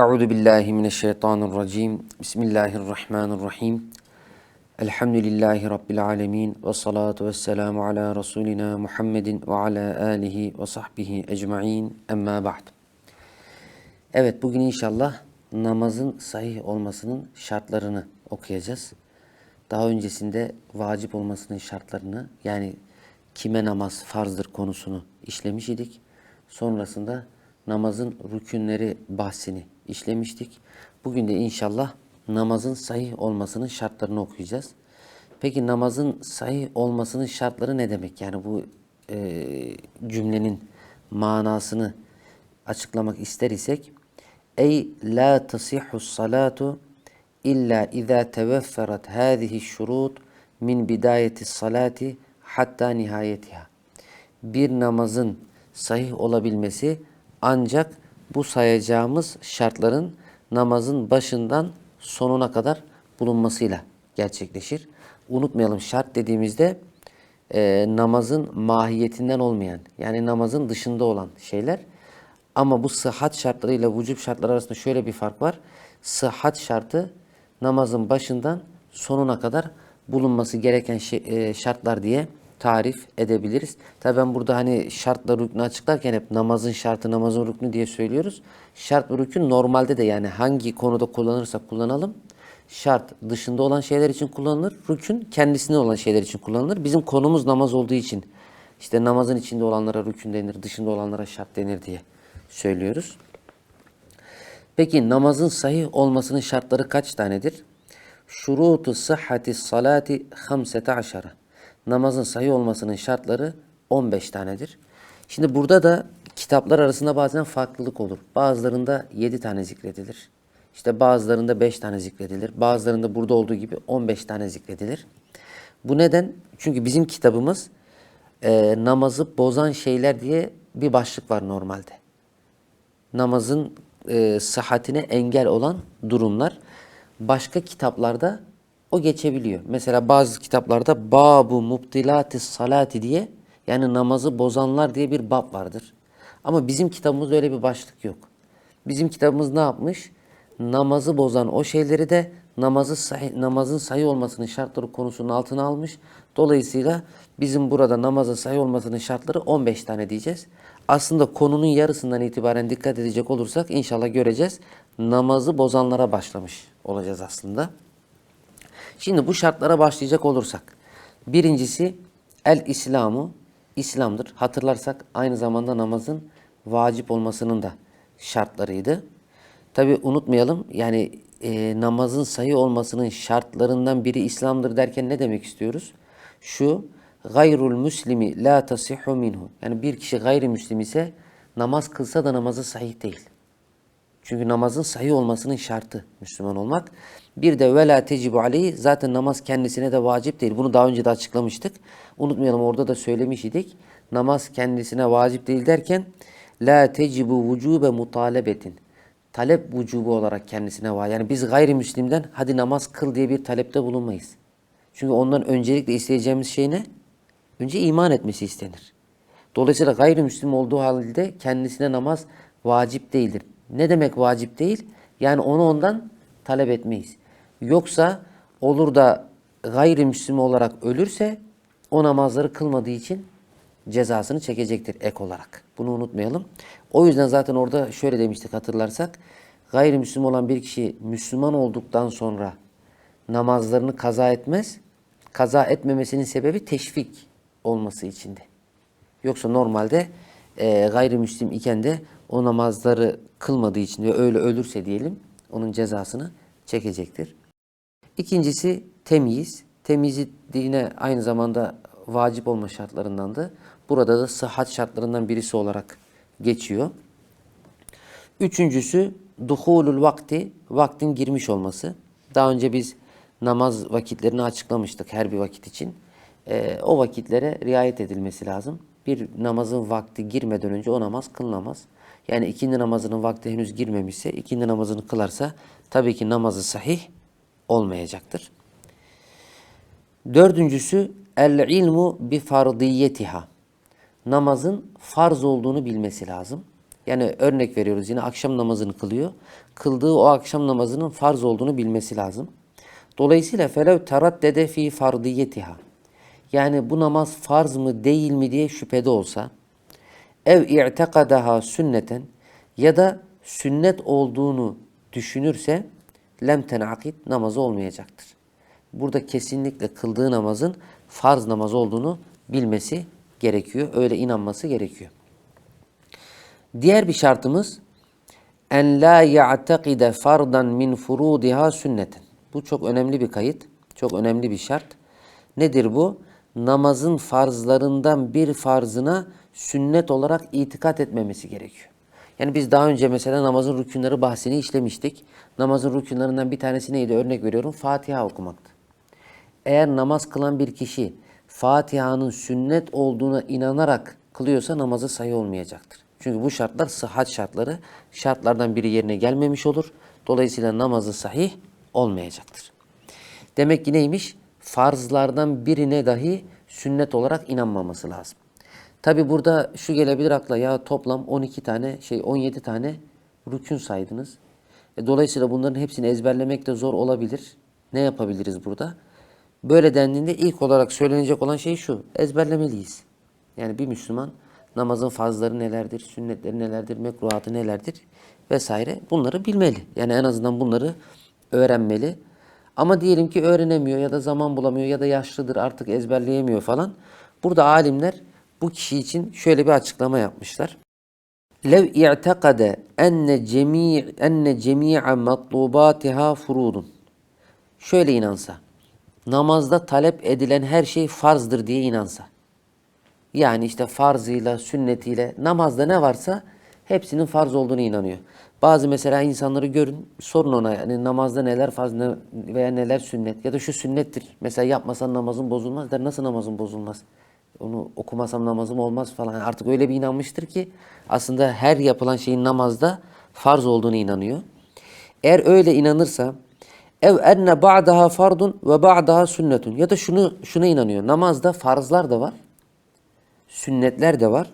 Euzu billahi mineşşeytanirracim. Bismillahirrahmanirrahim. Elhamdülillahi rabbil alamin ve salatu vesselamu ala rasulina Muhammedin ve ala alihi ve sahbihi ecmaîn. Emma ba'd. Evet bugün inşallah namazın sahih olmasının şartlarını okuyacağız. Daha öncesinde vacip olmasının şartlarını yani kime namaz farzdır konusunu işlemiş idik. Sonrasında namazın rükünleri bahsini işlemiştik. Bugün de inşallah namazın sahih olmasının şartlarını okuyacağız. Peki namazın sahih olmasının şartları ne demek? Yani bu e, cümlenin manasını açıklamak ister isek Ey la tasihhu salatu illa iza tevefferat hâzihi şurut min bidayeti salati hatta nihayetiha. Bir namazın sahih olabilmesi ancak bu sayacağımız şartların namazın başından sonuna kadar bulunmasıyla gerçekleşir. Unutmayalım şart dediğimizde e, namazın mahiyetinden olmayan yani namazın dışında olan şeyler. Ama bu sıhhat şartlarıyla vücub şartları arasında şöyle bir fark var. Sıhhat şartı namazın başından sonuna kadar bulunması gereken şey, e, şartlar diye tarif edebiliriz. Tabi ben burada hani şartla rüknü açıklarken hep namazın şartı namazın rüknü diye söylüyoruz. Şart ve rükün normalde de yani hangi konuda kullanırsak kullanalım şart dışında olan şeyler için kullanılır. Rükün kendisinde olan şeyler için kullanılır. Bizim konumuz namaz olduğu için işte namazın içinde olanlara rükün denir, dışında olanlara şart denir diye söylüyoruz. Peki namazın sahih olmasının şartları kaç tanedir? Şurutu sıhhati salati 15. Namazın sahih olmasının şartları 15 tanedir. Şimdi burada da kitaplar arasında bazen farklılık olur. Bazılarında 7 tane zikredilir. İşte bazılarında 5 tane zikredilir. Bazılarında burada olduğu gibi 15 tane zikredilir. Bu neden? Çünkü bizim kitabımız e, namazı bozan şeyler diye bir başlık var normalde. Namazın e, sıhhatine engel olan durumlar. Başka kitaplarda o geçebiliyor. Mesela bazı kitaplarda babu mubtilatis salati diye yani namazı bozanlar diye bir bab vardır. Ama bizim kitabımızda öyle bir başlık yok. Bizim kitabımız ne yapmış? Namazı bozan o şeyleri de namazı sahih, namazın sahih olmasının şartları konusunun altına almış. Dolayısıyla bizim burada namazın sahih olmasının şartları 15 tane diyeceğiz. Aslında konunun yarısından itibaren dikkat edecek olursak inşallah göreceğiz. Namazı bozanlara başlamış olacağız aslında. Şimdi bu şartlara başlayacak olursak. Birincisi el İslamu İslam'dır. Hatırlarsak aynı zamanda namazın vacip olmasının da şartlarıydı. Tabi unutmayalım yani e, namazın sayı olmasının şartlarından biri İslam'dır derken ne demek istiyoruz? Şu gayrul muslimi la tasihhu minhu. Yani bir kişi gayrimüslim ise namaz kılsa da namazı sahih değil. Çünkü namazın sahih olmasının şartı Müslüman olmak. Bir de vela tecibu aleyhi zaten namaz kendisine de vacip değil. Bunu daha önce de açıklamıştık. Unutmayalım orada da söylemiş idik. Namaz kendisine vacip değil derken la tecibu vücube mutalebetin. Talep vücubu olarak kendisine var. Yani biz gayrimüslimden hadi namaz kıl diye bir talepte bulunmayız. Çünkü ondan öncelikle isteyeceğimiz şey ne? Önce iman etmesi istenir. Dolayısıyla gayrimüslim olduğu halde kendisine namaz vacip değildir. Ne demek vacip değil? Yani onu ondan talep etmeyiz. Yoksa olur da gayrimüslim olarak ölürse o namazları kılmadığı için cezasını çekecektir ek olarak. Bunu unutmayalım. O yüzden zaten orada şöyle demiştik hatırlarsak. Gayrimüslim olan bir kişi Müslüman olduktan sonra namazlarını kaza etmez. Kaza etmemesinin sebebi teşvik olması içindi. Yoksa normalde e, gayrimüslim iken de o namazları kılmadığı için ve öyle ölürse diyelim onun cezasını çekecektir. İkincisi temyiz. Temyizi yine aynı zamanda vacip olma şartlarındandı. Burada da sıhhat şartlarından birisi olarak geçiyor. Üçüncüsü duhulul vakti, vaktin girmiş olması. Daha önce biz namaz vakitlerini açıklamıştık her bir vakit için. Ee, o vakitlere riayet edilmesi lazım. Bir namazın vakti girmeden önce o namaz kılınamaz. Yani ikindi namazının vakti henüz girmemişse ikindi namazını kılarsa tabii ki namazı sahih olmayacaktır. Dördüncüsü el ilmu bi fardiyetiha. Namazın farz olduğunu bilmesi lazım. Yani örnek veriyoruz yine akşam namazını kılıyor. Kıldığı o akşam namazının farz olduğunu bilmesi lazım. Dolayısıyla felev teraddede fi fardiyetiha. Yani bu namaz farz mı değil mi diye şüphede olsa ev i'tekadaha sünneten ya da sünnet olduğunu düşünürse lem tenakit namazı olmayacaktır. Burada kesinlikle kıldığı namazın farz namaz olduğunu bilmesi gerekiyor. Öyle inanması gerekiyor. Diğer bir şartımız en la ya'tekide fardan min furudiha sünneten. Bu çok önemli bir kayıt. Çok önemli bir şart. Nedir bu? Namazın farzlarından bir farzına sünnet olarak itikat etmemesi gerekiyor. Yani biz daha önce mesela namazın rükünleri bahsini işlemiştik. Namazın rükünlerinden bir tanesi neydi? Örnek veriyorum. Fatiha okumaktı. Eğer namaz kılan bir kişi Fatiha'nın sünnet olduğuna inanarak kılıyorsa namazı sayı olmayacaktır. Çünkü bu şartlar sıhhat şartları. Şartlardan biri yerine gelmemiş olur. Dolayısıyla namazı sahih olmayacaktır. Demek ki neymiş? Farzlardan birine dahi sünnet olarak inanmaması lazım. Tabi burada şu gelebilir akla ya toplam 12 tane şey 17 tane rükün saydınız. E, dolayısıyla bunların hepsini ezberlemek de zor olabilir. Ne yapabiliriz burada? Böyle dendiğinde ilk olarak söylenecek olan şey şu. Ezberlemeliyiz. Yani bir Müslüman namazın farzları nelerdir, sünnetleri nelerdir, mekruhatı nelerdir vesaire bunları bilmeli. Yani en azından bunları öğrenmeli. Ama diyelim ki öğrenemiyor ya da zaman bulamıyor ya da yaşlıdır artık ezberleyemiyor falan. Burada alimler bu kişi için şöyle bir açıklama yapmışlar. Lev i'tekade enne cemi' enne cemi'a matlubatiha furudun. Şöyle inansa. Namazda talep edilen her şey farzdır diye inansa. Yani işte farzıyla, sünnetiyle, namazda ne varsa hepsinin farz olduğunu inanıyor. Bazı mesela insanları görün, sorun ona yani namazda neler farz veya neler sünnet ya da şu sünnettir. Mesela yapmasan namazın bozulmaz der. Nasıl namazın bozulmaz? Onu okumasam namazım olmaz falan. Artık öyle bir inanmıştır ki aslında her yapılan şeyin namazda farz olduğunu inanıyor. Eğer öyle inanırsa ev enne ba'daha fardun ve ba'daha sünnetun ya da şunu şuna inanıyor. Namazda farzlar da var sünnetler de var.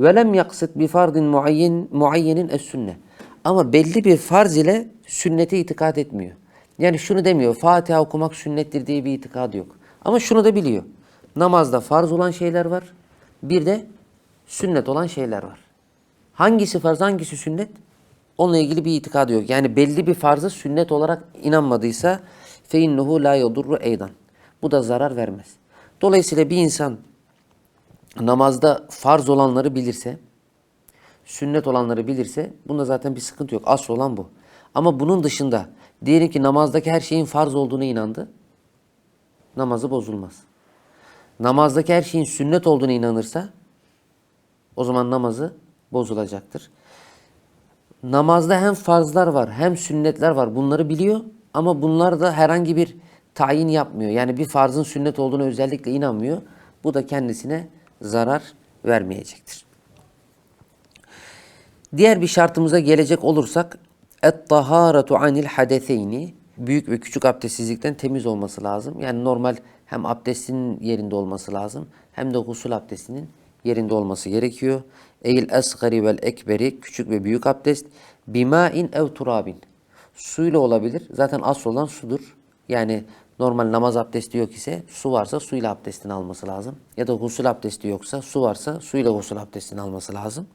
Ve lem yaksit bi fardin muayyen muayyenin es sünne. Ama belli bir farz ile sünnete itikat etmiyor. Yani şunu demiyor. Fatiha okumak sünnettir diye bir itikadı yok. Ama şunu da biliyor. Namazda farz olan şeyler var. Bir de sünnet olan şeyler var. Hangisi farz, hangisi sünnet? Onunla ilgili bir itikadı yok. Yani belli bir farzı sünnet olarak inanmadıysa fe innehu la yadurru eydan. Bu da zarar vermez. Dolayısıyla bir insan namazda farz olanları bilirse, sünnet olanları bilirse bunda zaten bir sıkıntı yok. Asıl olan bu. Ama bunun dışında diyelim ki namazdaki her şeyin farz olduğuna inandı. Namazı bozulmaz. Namazdaki her şeyin sünnet olduğuna inanırsa o zaman namazı bozulacaktır. Namazda hem farzlar var hem sünnetler var. Bunları biliyor ama bunlar da herhangi bir tayin yapmıyor. Yani bir farzın sünnet olduğuna özellikle inanmıyor. Bu da kendisine zarar vermeyecektir. Diğer bir şartımıza gelecek olursak et-taharatu anil hadeseyni büyük ve küçük abdestsizlikten temiz olması lazım. Yani normal hem abdestinin yerinde olması lazım hem de gusül abdestinin yerinde olması gerekiyor. Eil esgari vel ekberi küçük ve büyük abdest bimain ev turabin suyla olabilir. Zaten asıl olan sudur. Yani normal namaz abdesti yok ise su varsa suyla abdestini alması lazım. Ya da gusül abdesti yoksa su varsa suyla gusül abdestini alması lazım.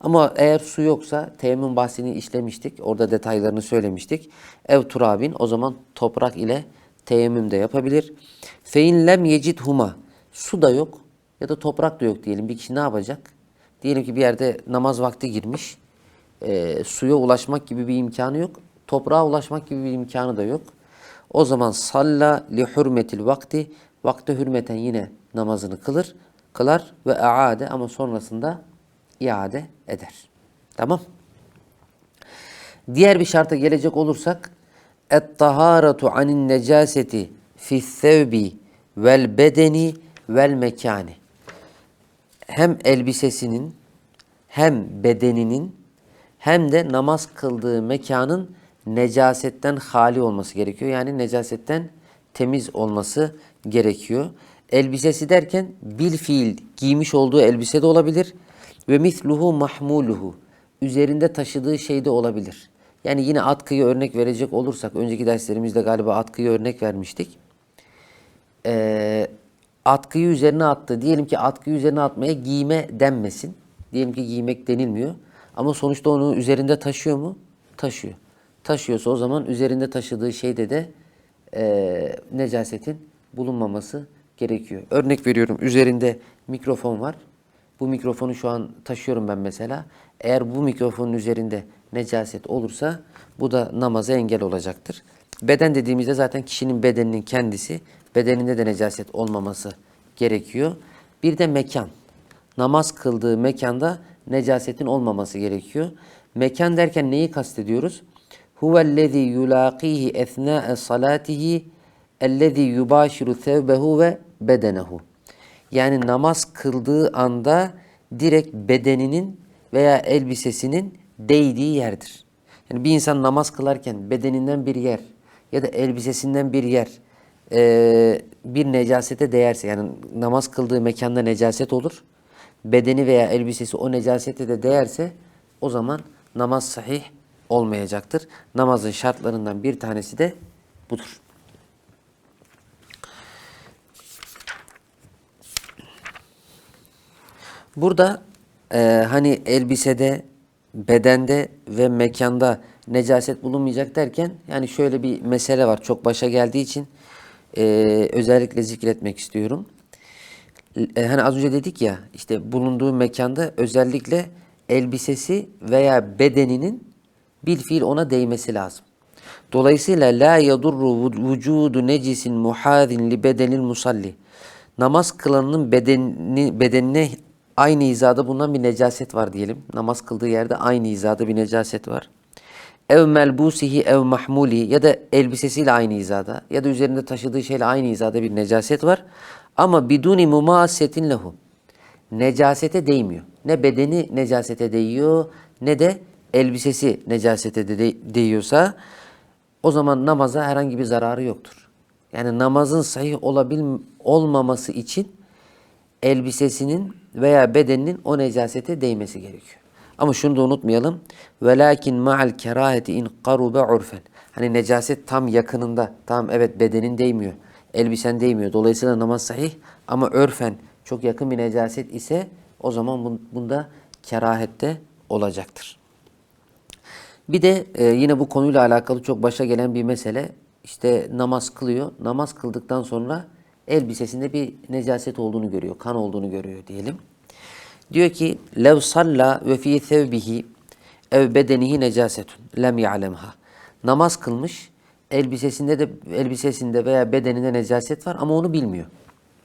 Ama eğer su yoksa teyemmüm bahsini işlemiştik. Orada detaylarını söylemiştik. Ev turabin o zaman toprak ile teyemmüm de yapabilir. Fein lem yecid huma. Su da yok ya da toprak da yok diyelim. Bir kişi ne yapacak? Diyelim ki bir yerde namaz vakti girmiş. E, suya ulaşmak gibi bir imkanı yok. Toprağa ulaşmak gibi bir imkanı da yok. O zaman salla li hurmetil vakti vakte hürmeten yine namazını kılır, kılar ve aade ama sonrasında iade eder. Tamam? Diğer bir şarta gelecek olursak et-taharatu anin necaseti fi thevbi vel bedeni vel mekani. Hem elbisesinin hem bedeninin hem de namaz kıldığı mekanın necasetten hali olması gerekiyor. Yani necasetten temiz olması gerekiyor. Elbisesi derken bil fiil giymiş olduğu elbise de olabilir. Ve misluhu mahmuluhu. üzerinde taşıdığı şey de olabilir. Yani yine atkıyı örnek verecek olursak, önceki derslerimizde galiba atkıyı örnek vermiştik. Ee, atkıyı üzerine attı. Diyelim ki atkıyı üzerine atmaya giyme denmesin. Diyelim ki giymek denilmiyor. Ama sonuçta onu üzerinde taşıyor mu? Taşıyor. Taşıyorsa o zaman üzerinde taşıdığı şeyde de e, necasetin bulunmaması gerekiyor. Örnek veriyorum üzerinde mikrofon var. Bu mikrofonu şu an taşıyorum ben mesela. Eğer bu mikrofonun üzerinde necaset olursa bu da namaza engel olacaktır. Beden dediğimizde zaten kişinin bedeninin kendisi, bedeninde de necaset olmaması gerekiyor. Bir de mekan. Namaz kıldığı mekanda necasetin olmaması gerekiyor. Mekan derken neyi kastediyoruz? Huvellezî yulâqîhi ethnâ'e salâtihi ellezî yubâşiru thevbehu ve bedenehu. Yani namaz kıldığı anda direkt bedeninin veya elbisesinin değdiği yerdir. Yani bir insan namaz kılarken bedeninden bir yer ya da elbisesinden bir yer eee, bir necasete değerse yani namaz kıldığı mekanda necaset olur. Bedeni veya elbisesi o necasete de değerse o zaman namaz sahih olmayacaktır. Namazın şartlarından bir tanesi de budur. Burada e, hani elbisede, bedende ve mekanda necaset bulunmayacak derken yani şöyle bir mesele var. Çok başa geldiği için e, özellikle zikretmek istiyorum. E, hani az önce dedik ya işte bulunduğu mekanda özellikle elbisesi veya bedeninin bil fiil ona değmesi lazım. Dolayısıyla la yadurru vücudu necisin muhadin li bedenil musalli. Namaz kılanının bedeni, bedenine aynı hizada bulunan bir necaset var diyelim. Namaz kıldığı yerde aynı hizada bir necaset var. Ev melbusihi ev mahmuli ya da elbisesiyle aynı hizada ya da üzerinde taşıdığı şeyle aynı hizada bir necaset var. Ama biduni mumasetin lehu. Necasete değmiyor. Ne bedeni necasete değiyor ne de elbisesi necasete de- değiyorsa o zaman namaza herhangi bir zararı yoktur. Yani namazın sahih olabil olmaması için elbisesinin veya bedeninin o necasete değmesi gerekiyor. Ama şunu da unutmayalım. Velakin ma'al keraheti in qarube urfen. Hani necaset tam yakınında. Tamam evet bedenin değmiyor. Elbisen değmiyor. Dolayısıyla namaz sahih ama örfen çok yakın bir necaset ise o zaman bun- bunda kerahette olacaktır. Bir de e, yine bu konuyla alakalı çok başa gelen bir mesele. İşte namaz kılıyor. Namaz kıldıktan sonra elbisesinde bir necaset olduğunu görüyor. Kan olduğunu görüyor diyelim. Diyor ki lev salla ve fi thevbihi ev bedenihi necasetun lem ya'lemha. Namaz kılmış. Elbisesinde de elbisesinde veya bedeninde necaset var ama onu bilmiyor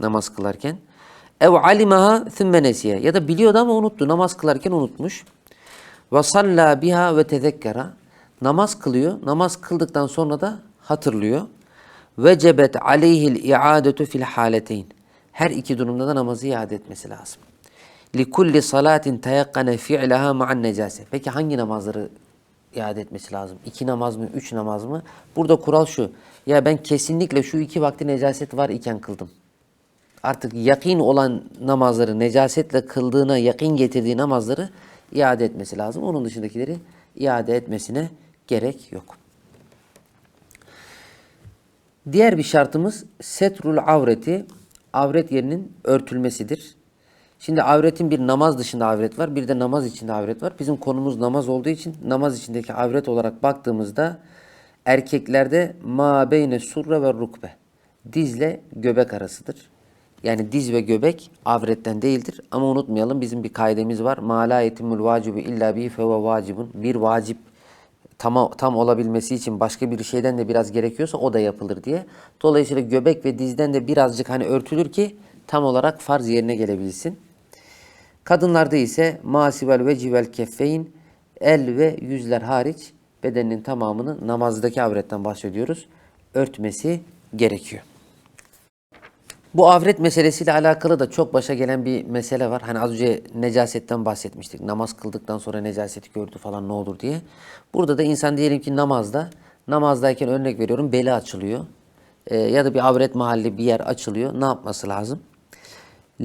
namaz kılarken. Ev alimaha thumme nesiye ya da biliyordu ama unuttu. Namaz kılarken unutmuş. Ve salla biha ve tezekkera. Namaz kılıyor. Namaz kıldıktan sonra da hatırlıyor. Vecebet aleyhil iadetu fil haleteyn. Her iki durumda da namazı iade etmesi lazım. Li kulli salatin teyakkane fi'laha ma'an necase. Peki hangi namazları iade etmesi lazım? İki namaz mı, üç namaz mı? Burada kural şu. Ya ben kesinlikle şu iki vakti necaset var iken kıldım. Artık yakin olan namazları, necasetle kıldığına yakin getirdiği namazları iade etmesi lazım. Onun dışındakileri iade etmesine gerek yok. Diğer bir şartımız setrul avreti, avret yerinin örtülmesidir. Şimdi avretin bir namaz dışında avret var, bir de namaz içinde avret var. Bizim konumuz namaz olduğu için namaz içindeki avret olarak baktığımızda erkeklerde ma beyne surre ve rukbe, dizle göbek arasıdır. Yani diz ve göbek avretten değildir. Ama unutmayalım bizim bir kaidemiz var. Ma la yetimul vacibu illa bi feve vacibun. Bir vacip tam, tam olabilmesi için başka bir şeyden de biraz gerekiyorsa o da yapılır diye. Dolayısıyla göbek ve dizden de birazcık hani örtülür ki tam olarak farz yerine gelebilsin. Kadınlarda ise masivel ve civel keffeyn el ve yüzler hariç bedenin tamamını namazdaki avretten bahsediyoruz. Örtmesi gerekiyor. Bu avret meselesiyle alakalı da çok başa gelen bir mesele var. Hani az önce necasetten bahsetmiştik. Namaz kıldıktan sonra necaseti gördü falan ne olur diye. Burada da insan diyelim ki namazda, namazdayken örnek veriyorum beli açılıyor. Ee, ya da bir avret mahalli bir yer açılıyor. Ne yapması lazım?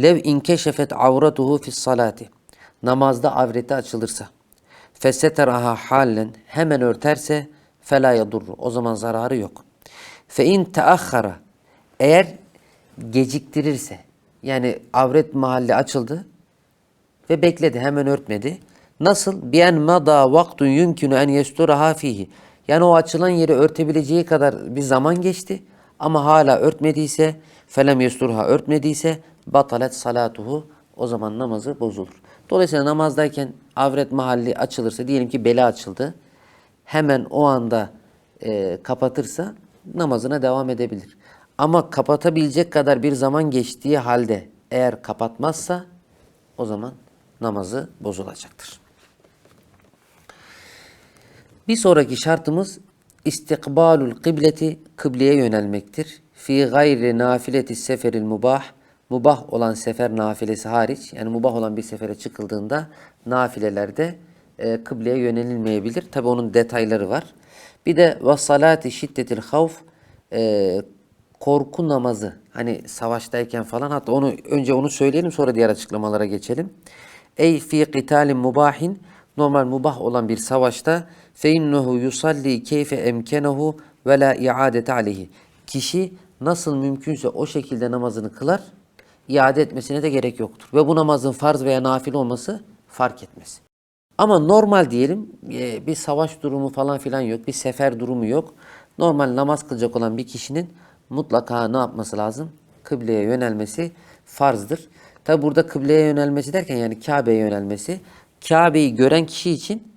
Lev inkeşefet avratuhu fis salati. Namazda avreti açılırsa. feseteraha halen hemen örterse fela yadurru. O zaman zararı yok. Fe in teahhara eğer geciktirirse yani avret mahalli açıldı ve bekledi hemen örtmedi. Nasıl? Bien mada vaktun yumkinu en yesturaha fihi. Yani o açılan yeri örtebileceği kadar bir zaman geçti ama hala örtmediyse felem yesturha örtmediyse batalet salatuhu o zaman namazı bozulur. Dolayısıyla namazdayken avret mahalli açılırsa diyelim ki beli açıldı. Hemen o anda e, kapatırsa namazına devam edebilir. Ama kapatabilecek kadar bir zaman geçtiği halde eğer kapatmazsa o zaman namazı bozulacaktır. Bir sonraki şartımız istikbalul kıbleti kıbleye yönelmektir. Fi gayri nafileti seferil mubah mubah olan sefer nafilesi hariç yani mubah olan bir sefere çıkıldığında nafilelerde e, kıbleye yönelilmeyebilir. Tabi onun detayları var. Bir de ve salati şiddetil havf e, korku namazı hani savaştayken falan hatta onu önce onu söyleyelim sonra diğer açıklamalara geçelim. Ey fi qitalin mubahin normal mubah olan bir savaşta fe innehu yusalli keyfe emkenehu ve la iadete aleyhi. Kişi nasıl mümkünse o şekilde namazını kılar, iade etmesine de gerek yoktur. Ve bu namazın farz veya nafile olması fark etmez. Ama normal diyelim e, bir savaş durumu falan filan yok, bir sefer durumu yok. Normal namaz kılacak olan bir kişinin mutlaka ne yapması lazım? Kıbleye yönelmesi farzdır. Tabi burada kıbleye yönelmesi derken yani Kabe'ye yönelmesi. Kabe'yi gören kişi için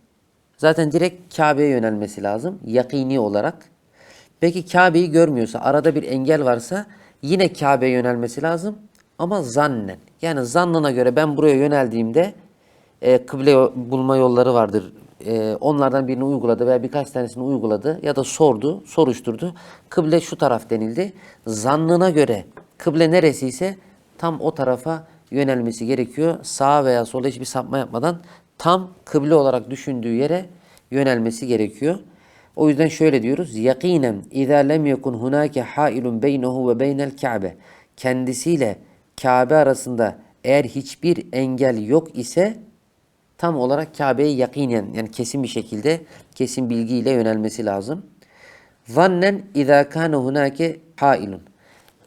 zaten direkt Kabe'ye yönelmesi lazım. Yakini olarak. Peki Kabe'yi görmüyorsa, arada bir engel varsa yine Kabe'ye yönelmesi lazım. Ama zannen. Yani zannına göre ben buraya yöneldiğimde e, kıble bulma yolları vardır. E, onlardan birini uyguladı veya birkaç tanesini uyguladı ya da sordu, soruşturdu. Kıble şu taraf denildi. Zannına göre kıble neresiyse tam o tarafa yönelmesi gerekiyor. Sağa veya sola hiçbir sapma yapmadan tam kıble olarak düşündüğü yere yönelmesi gerekiyor. O yüzden şöyle diyoruz. Yakinen izâ lem yekun hunâke hâilun beynehu ve beynel Ka'be. Kendisiyle Kabe arasında eğer hiçbir engel yok ise tam olarak Kabe'ye yakinen yani kesin bir şekilde kesin bilgiyle yönelmesi lazım. Zannen izâ kâne hunâke hâilun.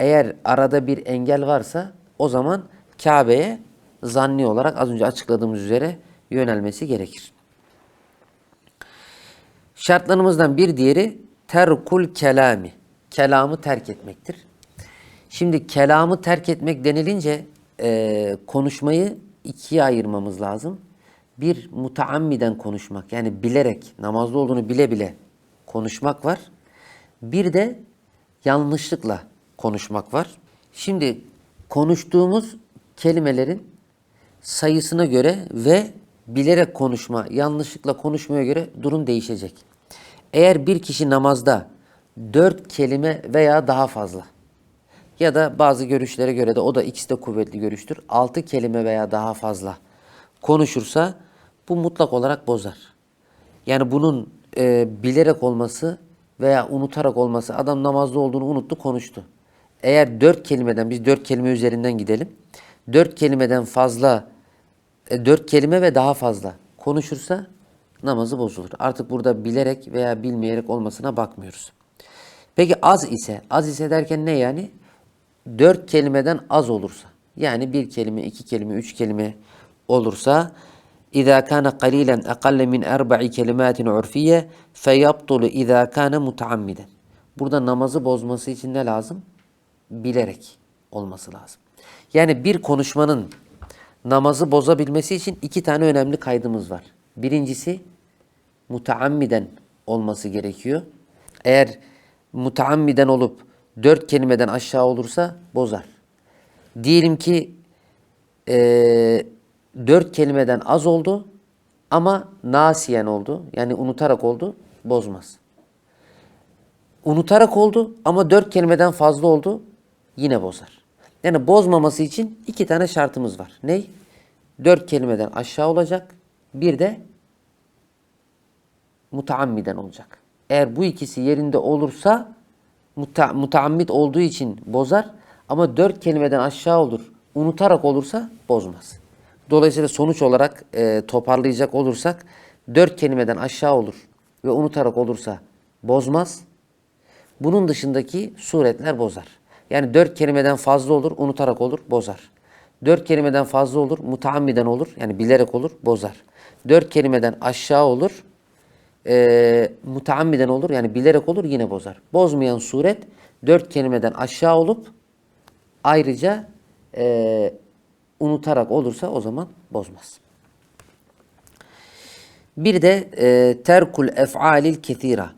Eğer arada bir engel varsa o zaman Kabe'ye zanni olarak az önce açıkladığımız üzere yönelmesi gerekir. Şartlarımızdan bir diğeri terkul kelami. Kelamı terk etmektir. Şimdi kelamı terk etmek denilince e, konuşmayı ikiye ayırmamız lazım. Bir mutaammiden konuşmak yani bilerek namazda olduğunu bile bile konuşmak var. Bir de yanlışlıkla konuşmak var. Şimdi konuştuğumuz kelimelerin sayısına göre ve bilerek konuşma, yanlışlıkla konuşmaya göre durum değişecek. Eğer bir kişi namazda dört kelime veya daha fazla ya da bazı görüşlere göre de o da ikisi de kuvvetli görüştür. Altı kelime veya daha fazla konuşursa bu mutlak olarak bozar. Yani bunun e, bilerek olması veya unutarak olması adam namazda olduğunu unuttu konuştu. Eğer dört kelimeden biz dört kelime üzerinden gidelim. Dört kelimeden fazla e, dört kelime ve daha fazla konuşursa namazı bozulur. Artık burada bilerek veya bilmeyerek olmasına bakmıyoruz. Peki az ise, az ise derken ne yani? Dört kelimeden az olursa, yani bir kelime, iki kelime, üç kelime olursa اِذَا كَانَ قَلِيلًا اَقَلَّ مِنْ اَرْبَعِ كَلِمَاتٍ عُرْفِيَّ فَيَبْطُلُ اِذَا كَانَ مُتَعَمِّدًا Burada namazı bozması için ne lazım? Bilerek olması lazım. Yani bir konuşmanın namazı bozabilmesi için iki tane önemli kaydımız var. Birincisi mutaammiden olması gerekiyor. Eğer mutaammiden olup dört kelimeden aşağı olursa bozar. Diyelim ki eee dört kelimeden az oldu ama nasiyen oldu. Yani unutarak oldu, bozmaz. Unutarak oldu ama dört kelimeden fazla oldu, yine bozar. Yani bozmaması için iki tane şartımız var. Ney? Dört kelimeden aşağı olacak, bir de mutaammiden olacak. Eğer bu ikisi yerinde olursa muta mutaammid olduğu için bozar ama dört kelimeden aşağı olur, unutarak olursa bozmaz. Dolayısıyla sonuç olarak e, toparlayacak olursak dört kelimeden aşağı olur ve unutarak olursa bozmaz. Bunun dışındaki suretler bozar. Yani dört kelimeden fazla olur, unutarak olur, bozar. Dört kelimeden fazla olur, mutaammiden olur, yani bilerek olur, bozar. Dört kelimeden aşağı olur, e, mutaammiden olur, yani bilerek olur, yine bozar. Bozmayan suret dört kelimeden aşağı olup ayrıca e, unutarak olursa o zaman bozmaz. Bir de e, terkul ef'alil kethira.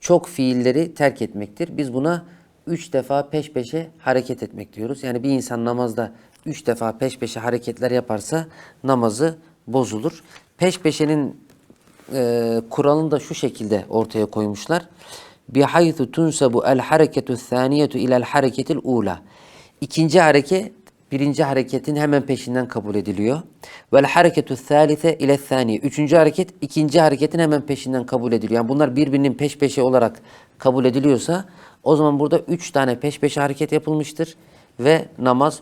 Çok fiilleri terk etmektir. Biz buna üç defa peş peşe hareket etmek diyoruz. Yani bir insan namazda üç defa peş peşe hareketler yaparsa namazı bozulur. Peş peşenin e, kuralını da şu şekilde ortaya koymuşlar. Bihaythu tunsabu el hareketu thaniyetu ilel hareketil ula. İkinci hareket birinci hareketin hemen peşinden kabul ediliyor. Vel hareketu thalithe ile thaniye. Üçüncü hareket ikinci hareketin hemen peşinden kabul ediliyor. Yani bunlar birbirinin peş peşe olarak kabul ediliyorsa o zaman burada üç tane peş peşe hareket yapılmıştır ve namaz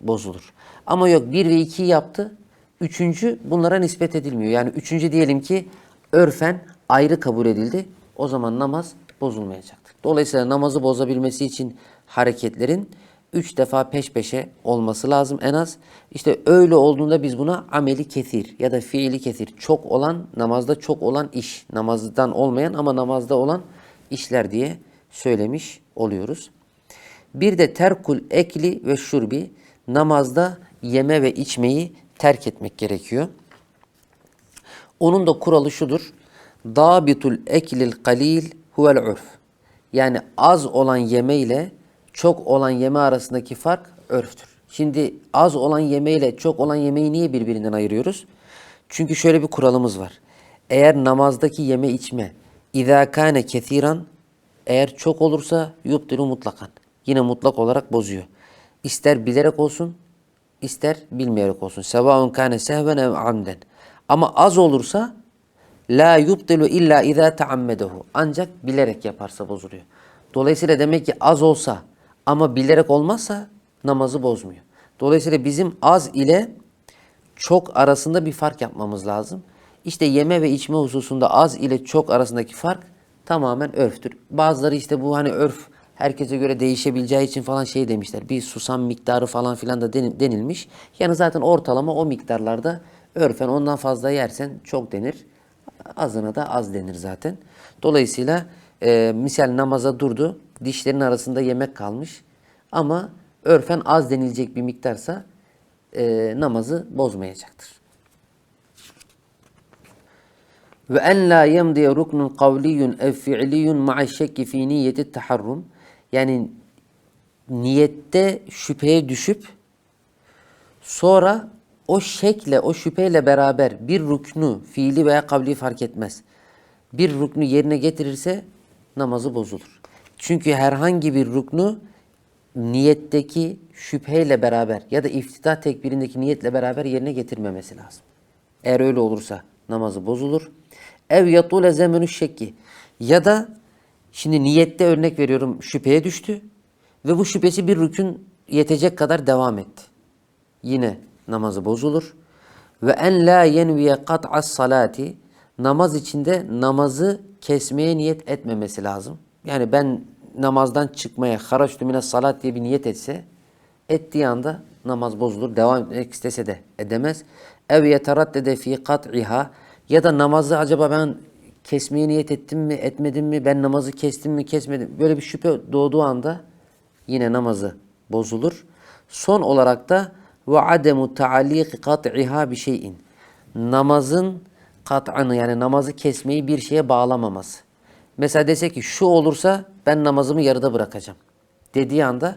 bozulur. Ama yok bir ve iki yaptı. Üçüncü bunlara nispet edilmiyor. Yani üçüncü diyelim ki örfen ayrı kabul edildi. O zaman namaz bozulmayacaktır. Dolayısıyla namazı bozabilmesi için hareketlerin üç defa peş peşe olması lazım en az. İşte öyle olduğunda biz buna ameli kesir ya da fiili kesir. Çok olan, namazda çok olan iş. Namazdan olmayan ama namazda olan işler diye söylemiş oluyoruz. Bir de terkul ekli ve şurbi namazda yeme ve içmeyi terk etmek gerekiyor. Onun da kuralı şudur. Dabitul eklil kalil huvel urf. Yani az olan yeme ile çok olan yeme arasındaki fark örftür. Şimdi az olan yeme ile çok olan yemeği niye birbirinden ayırıyoruz? Çünkü şöyle bir kuralımız var. Eğer namazdaki yeme içme اِذَا كَانَ كَثِيرًا eğer çok olursa yubdilu mutlakan. Yine mutlak olarak bozuyor. İster bilerek olsun, ister bilmeyerek olsun. Sevaun kâne sehven ev amden. Ama az olursa la yubdilu illa izâ taammedehu. Ancak bilerek yaparsa bozuluyor. Dolayısıyla demek ki az olsa ama bilerek olmazsa namazı bozmuyor. Dolayısıyla bizim az ile çok arasında bir fark yapmamız lazım. İşte yeme ve içme hususunda az ile çok arasındaki fark tamamen örftür. Bazıları işte bu hani örf herkese göre değişebileceği için falan şey demişler. Bir susam miktarı falan filan da denilmiş. Yani zaten ortalama o miktarlarda örfen ondan fazla yersen çok denir. Azına da az denir zaten. Dolayısıyla e, misal namaza durdu. Dişlerin arasında yemek kalmış. Ama örfen az denilecek bir miktarsa e, namazı bozmayacaktır. Ve en la yemdiye ruknun kavliyun ev fi'liyun ma'a şekki fi niyeti taharrum. Yani niyette şüpheye düşüp sonra o şekle, o şüpheyle beraber bir ruknu, fiili veya kavli fark etmez. Bir ruknu yerine getirirse namazı bozulur. Çünkü herhangi bir ruknu niyetteki şüpheyle beraber ya da iftitah tekbirindeki niyetle beraber yerine getirmemesi lazım. Eğer öyle olursa namazı bozulur. Ev yatule zemenü şekki. Ya da şimdi niyette örnek veriyorum şüpheye düştü ve bu şüphesi bir rükün yetecek kadar devam etti. Yine namazı bozulur. Ve en la yenviye kat'as salati namaz içinde namazı kesmeye niyet etmemesi lazım. Yani ben namazdan çıkmaya haraçtü mine salat diye bir niyet etse ettiği anda namaz bozulur. Devam etmek istese de edemez. Ev yeteraddede fi kat'iha ya da namazı acaba ben kesmeye niyet ettim mi etmedim mi ben namazı kestim mi kesmedim böyle bir şüphe doğduğu anda yine namazı bozulur. Son olarak da ve ademu taalik kat'iha bir şeyin. Namazın kat'anı yani namazı kesmeyi bir şeye bağlamaması. Mesela dese ki şu olursa ben namazımı yarıda bırakacağım. Dediği anda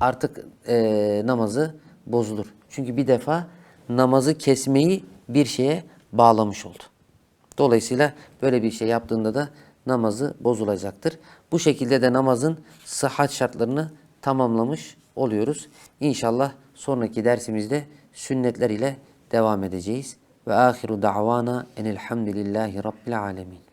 artık e, namazı bozulur. Çünkü bir defa namazı kesmeyi bir şeye bağlamış oldu. Dolayısıyla böyle bir şey yaptığında da namazı bozulacaktır. Bu şekilde de namazın sıhhat şartlarını tamamlamış oluyoruz. İnşallah sonraki dersimizde sünnetler ile devam edeceğiz. Ve ahiru da'vana enelhamdülillahi rabbil alemin.